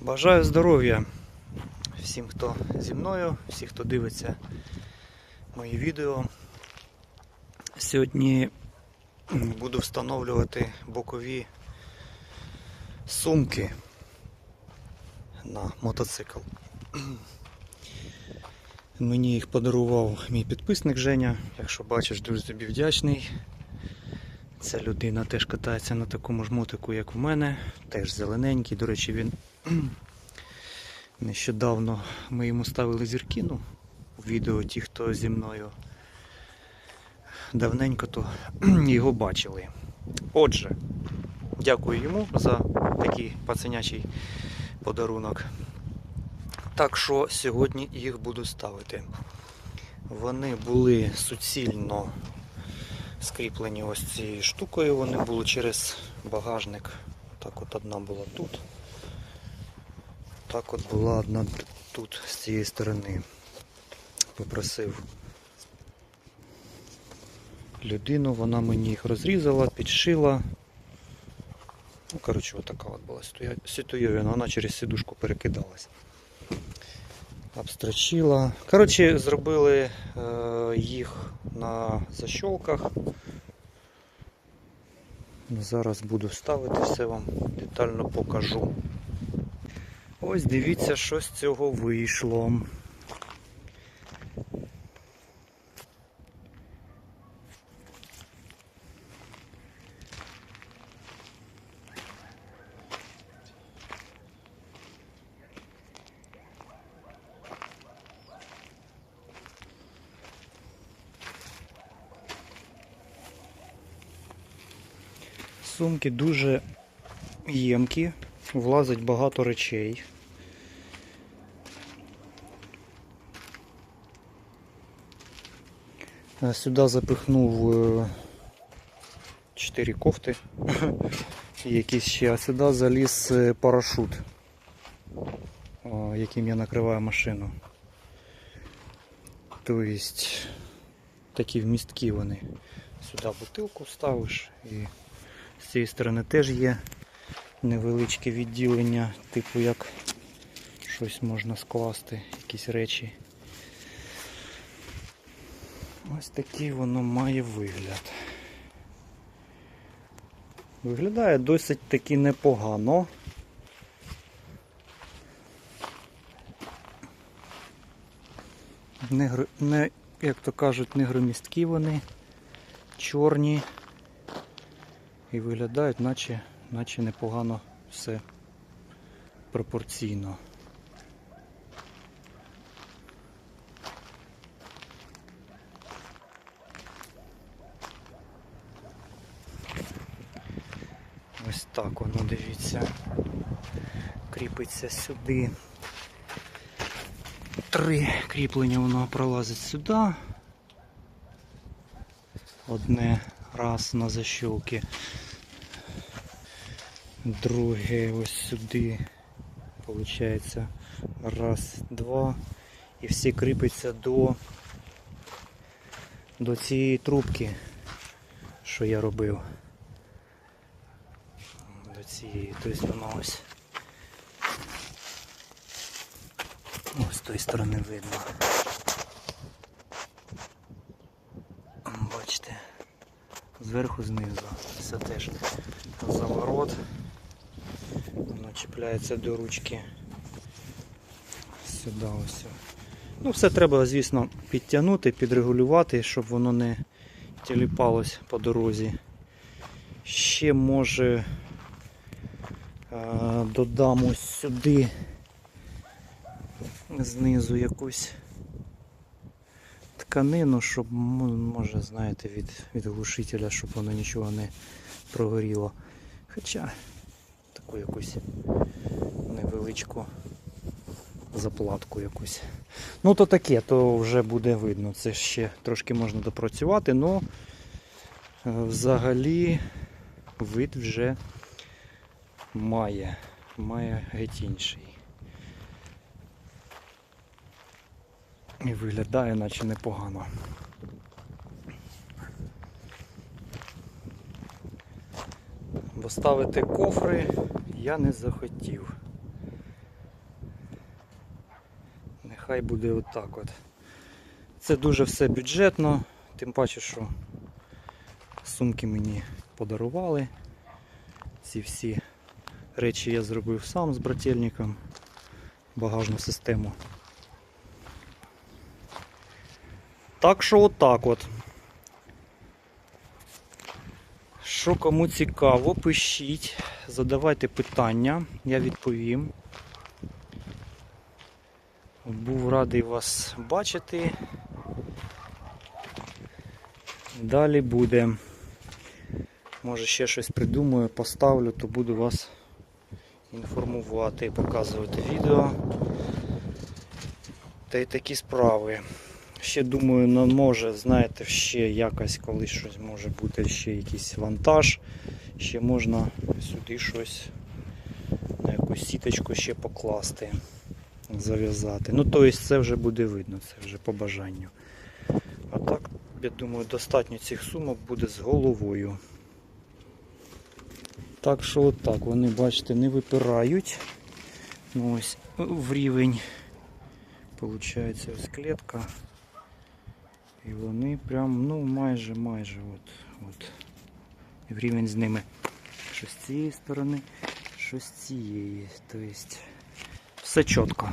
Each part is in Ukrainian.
Бажаю здоров'я всім, хто зі мною, всі, хто дивиться мої відео. Сьогодні буду встановлювати бокові сумки на мотоцикл. Мені їх подарував мій підписник Женя. Якщо бачиш, дуже тобі вдячний. Ця людина теж катається на такому ж мотику, як у мене. Теж зелененький. До речі, він нещодавно ми йому ставили зірки. Ну, у відео ті, хто зі мною давненько, то його бачили. Отже, дякую йому за такий пацанячий подарунок. Так що сьогодні їх буду ставити. Вони були суцільно скріплені ось цією штукою. Вони були через багажник. Так от одна була тут. Так от була одна тут, з цієї сторони. Попросив людину, вона мені їх розрізала, підшила. Ну, коротше, отака от була ситуйовина, вона через сидушку перекидалась. Обстрочила. Коротше, зробили е, їх на защолках. Зараз буду ставити, все вам детально покажу. Ось дивіться, що з цього вийшло. Сумки дуже ємкі, влазить багато речей. Е, Сюди запихнув 4 кофти, і якісь ще, а сюди заліз е, парашут, яким я накриваю машину. Тобто такі вмістки вони. Сюди бутилку ставиш і з цієї сторони теж є невеличке відділення, типу як щось можна скласти, якісь речі. Ось такий воно має вигляд. Виглядає досить таки непогано. Не, не, як то кажуть, не громісткі вони, чорні і виглядають, наче, наче непогано все пропорційно. Ось так воно, дивіться, кріпиться сюди. Три кріплення воно пролазить сюди. Одне раз на защолки. Друге ось сюди. Получається раз, два. І всі кріпиться до, до цієї трубки, що я робив. До цієї, тобто воно ось. Ось з тої сторони видно. Бачите, зверху знизу. Все теж заворот. Воно чіпляється до ручки. Сюди ось. Ну, все треба, звісно, підтягнути, підрегулювати, щоб воно не тіліпалось по дорозі. Ще може додам ось сюди знизу якусь тканину, щоб може, знаєте, від, від глушителя, щоб воно нічого не прогоріло. Хоча таку якусь невеличку заплатку якусь. Ну то таке, то вже буде видно. Це ще трошки можна допрацювати, але взагалі вид вже має, має геть інший. і виглядає наче непогано. Бо ставити кофри я не захотів. Нехай буде отак от. Це дуже все бюджетно, тим паче, що сумки мені подарували. Ці всі речі я зробив сам з брательником багажну систему. Так що отак от. Що кому цікаво, пишіть, задавайте питання, я відповім. Був радий вас бачити. Далі буде. Може ще щось придумаю, поставлю, то буду вас інформувати, показувати відео. Та й такі справи. Ще думаю, може, знаєте, ще якось колись щось може бути, ще якийсь вантаж. Ще можна сюди щось на якусь сіточку ще покласти, зав'язати. Ну, тобто це вже буде видно, це вже по бажанню. А так, я думаю, достатньо цих сумок буде з головою. Так що отак вони, бачите, не випирають. Ну, ось в рівень. Получається ось клітка. І вони прям, ну майже, майже от, от. Рівень з ними. Що з цієї сторони, що з цієї. Тобто все чітко.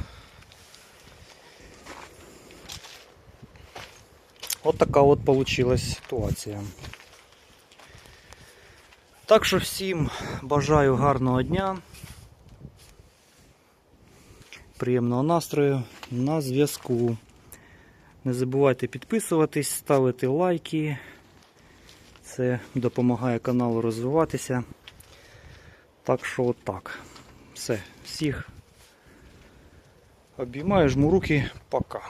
От така от получилась ситуація. Так що всім бажаю гарного дня, приємного настрою на зв'язку. Не забувайте підписуватись, ставити лайки. Це допомагає каналу розвиватися. Так що отак. Все, всіх обіймаю, жму руки, пока.